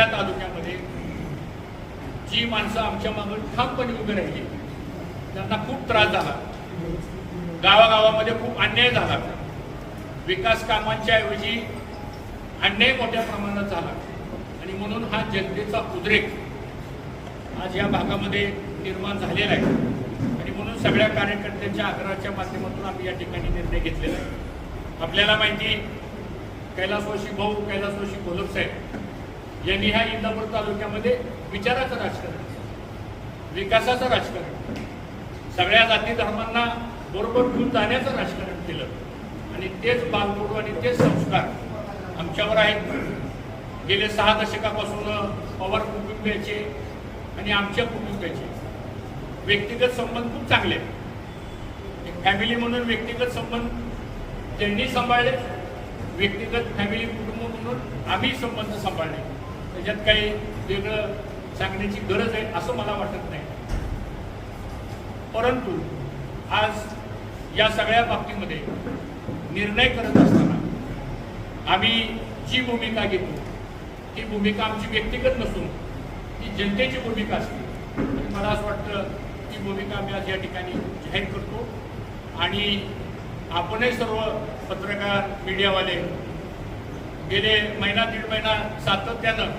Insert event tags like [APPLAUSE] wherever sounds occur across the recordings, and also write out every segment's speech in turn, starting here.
त्या तालुक्यामध्ये जी माणसं आमच्या मागून ठामपणे उभी राहिली त्यांना खूप त्रास झाला. गावागावामध्ये खूप अन्याय झाला. विकास कामांच्या ऐवजी अन्याय मोठ्या प्रमाणात झाला. आणि म्हणून हा जनतेचा उद्रेक आज या भागामध्ये निर्माण झालेला आहे. आणि म्हणून सगळ्या कार्यकर्त्यांच्या आग्रहाच्या माध्यमातून आम्ही या ठिकाणी निर्णय घेतलेला आहे. आपल्याला माहिती कैलासवशी भाऊ कैलासवशी गोलप साहेब यांनी ह्या इंदापूर तालुक्यामध्ये विचाराचं राजकारण विकासाचं राजकारण सगळ्या जाती धर्मांना बरोबर घेऊन जाण्याचं राजकारण केलं. आणि तेच बालगुरू आणि तेच संस्कार आमच्यावर आहेत. गेले सहा दशकापासून पवार कुटुंबियाचे आणि आमच्या कुटुंबियाचे व्यक्तिगत संबंध खूप चांगले आहेत. फॅमिली म्हणून व्यक्तिगत संबंध त्यांनी सांभाळले. व्यक्तिगत फॅमिली कुटुंब म्हणून आम्ही संबंध सांभाळले. त्याच्यात काही वेगळं सांगण्याची गरज आहे असं मला वाटत नाही. परंतु आज या सगळ्या बाबतीमध्ये निर्णय करत असताना आम्ही जी भूमिका घेतो ती भूमिका आमची व्यक्तिगत नसून ती जनतेची भूमिका असते. मला असं वाटतं ती भूमिका आम्ही आज या ठिकाणी जाहीर करतो. आणि आपणही सर्व पत्रकार मीडियावाले गेले महिना दीड महिना सातत्यानं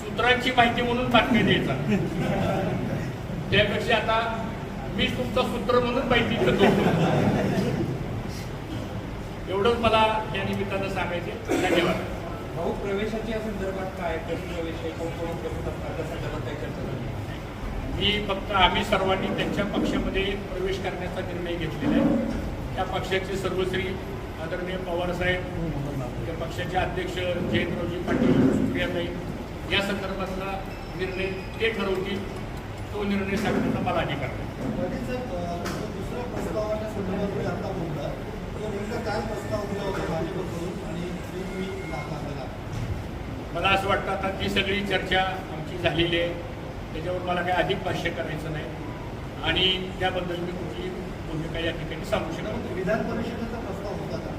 सूत्रांची माहिती म्हणून बातम्या द्यायचा. त्यापेक्षा आता मीच तुमचा सूत्र म्हणून माहिती देतो. एवढंच मला या निमित्तानं सांगायचे धन्यवाद. भाऊ प्रवेशाच्या संदर्भात काय कधी प्रवेश आहे कोण कोण करू शकतात त्या संदर्भात काही चर्चा झाली? मी फक्त आम्ही सर्वांनी त्यांच्या पक्षामध्ये प्रवेश करण्याचा निर्णय घेतलेला आहे. त्या पक्षाचे सर्वश्री आदरणीय पवारसाहेब पक्षाचे अध्यक्ष जयंतरावजी पाटील सुप्रियाताई या संदर्भातला निर्णय ते ठरवतील तो निर्णय सांगण्याचा मला अधिकार मला असं वाटतं आता ती सगळी चर्चा आमची झालेली आहे. त्याच्यावर मला काही अधिक भाष्य करायचं नाही. आणि त्याबद्दल मी कुठली भूमिका या ठिकाणी सांगू शकत. विधान परिषदेचा प्रस्ताव होता का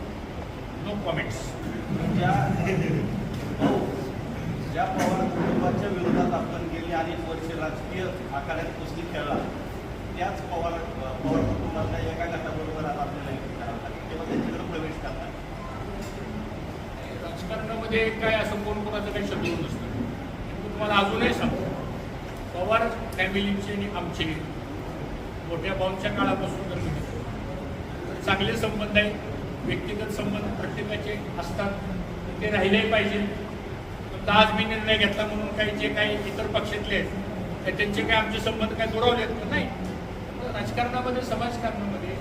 नो कॉमेंट्स ज्या भाऊ, [LAUGHS] ज्या पवार कुटुंबाच्या विरोधात आपण गेली अनेक वर्ष राजकीय आखाड्यात कुस्ती खेळला त्याच पवार पवार कुटुंबातल्या एका गटाबरोबर आज आपल्याला एकत्र करावं लागेल. तेव्हा त्यांच्याकडे प्रवेश करणार. राजकारणामध्ये काय असं कोण कोणाचं काही शत्रू नसतं. मी तुम्हाला अजूनही सांगतो पवार फॅमिलीचे आणि आमचे मोठ्या भाऊंच्या काळापासून चांगले संबंध आहेत. व्यक्तिगत संबंध प्रत्येकाचे असतात ते राहिलेही पाहिजे. फक्त आज मी निर्णय घेतला म्हणून काही जे काही इतर पक्षातले आहेत तर त्यांचे काही आमचे संबंध काय दुरावलेत का? नाही. राजकारणामध्ये समाजकारणामध्ये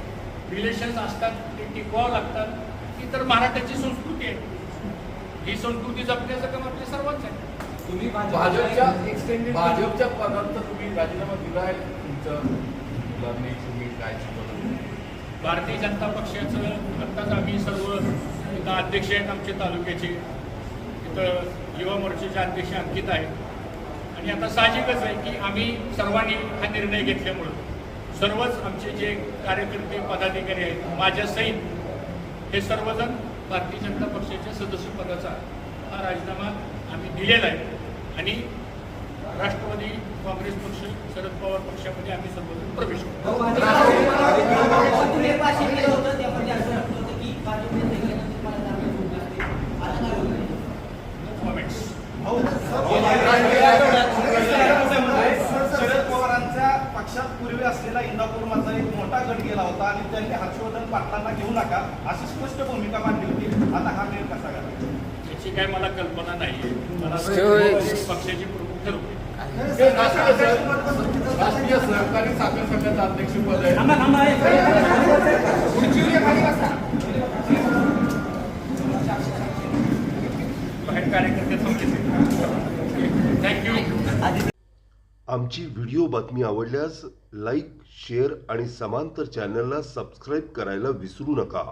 रिलेशन्स असतात ते टिकवावं लागतात. ही तर महाराष्ट्राची संस्कृती आहे. ही संस्कृती जपण्याचं काम आपल्या सर्वांचं आहे. तुम्ही भाजपच्या एक्सटेंडेड भाजपच्या पदार्थ तुम्ही राजीनामा दिलाय तुमचं? मुलांनी तुम्ही काय शिकवलं भारतीय जनता पक्षाचं आत्ताच आम्ही सर्व इथं अध्यक्ष आहेत आमचे तालुक्याचे. इथं युवा मोर्चाचे अध्यक्ष अंकित आहेत. आणि आता साहजिकच आहे की आम्ही सर्वांनी हा निर्णय घेतल्यामुळं सर्वच आमचे जे कार्यकर्ते पदाधिकारी आहेत माझ्यासहित हे सर्वजण भारतीय जनता पक्षाच्या सदस्य पदाचा हा राजीनामा आम्ही दिलेला आहे. आणि राष्ट्रवादी काँग्रेस पक्ष शरद पवार पक्षामध्ये आम्ही सर्वजण प्रवेश शरद पवारांच्या पक्षात पूर्वी असलेला इंदापूर मधला एक मोठा गट गेला होता आणि त्यांनी हर्षवर्धन पाटलांना घेऊ नका अशी स्पष्ट भूमिका मांडली होती. आता हा मेळ कसा घाला याची काय मला कल्पना नाही मला पक्षाचे प्रमुख ठरवते हे राष्ट्रीय सहकारी साखर संघाचं अध्यक्षपद आहे बाहेर कार्यकर्ते थँक्यू आमची व्हिडिओ बातमी आवडल्यास लाईक शेअर आणि समांतर चॅनलला सबस्क्राईब करायला विसरू नका.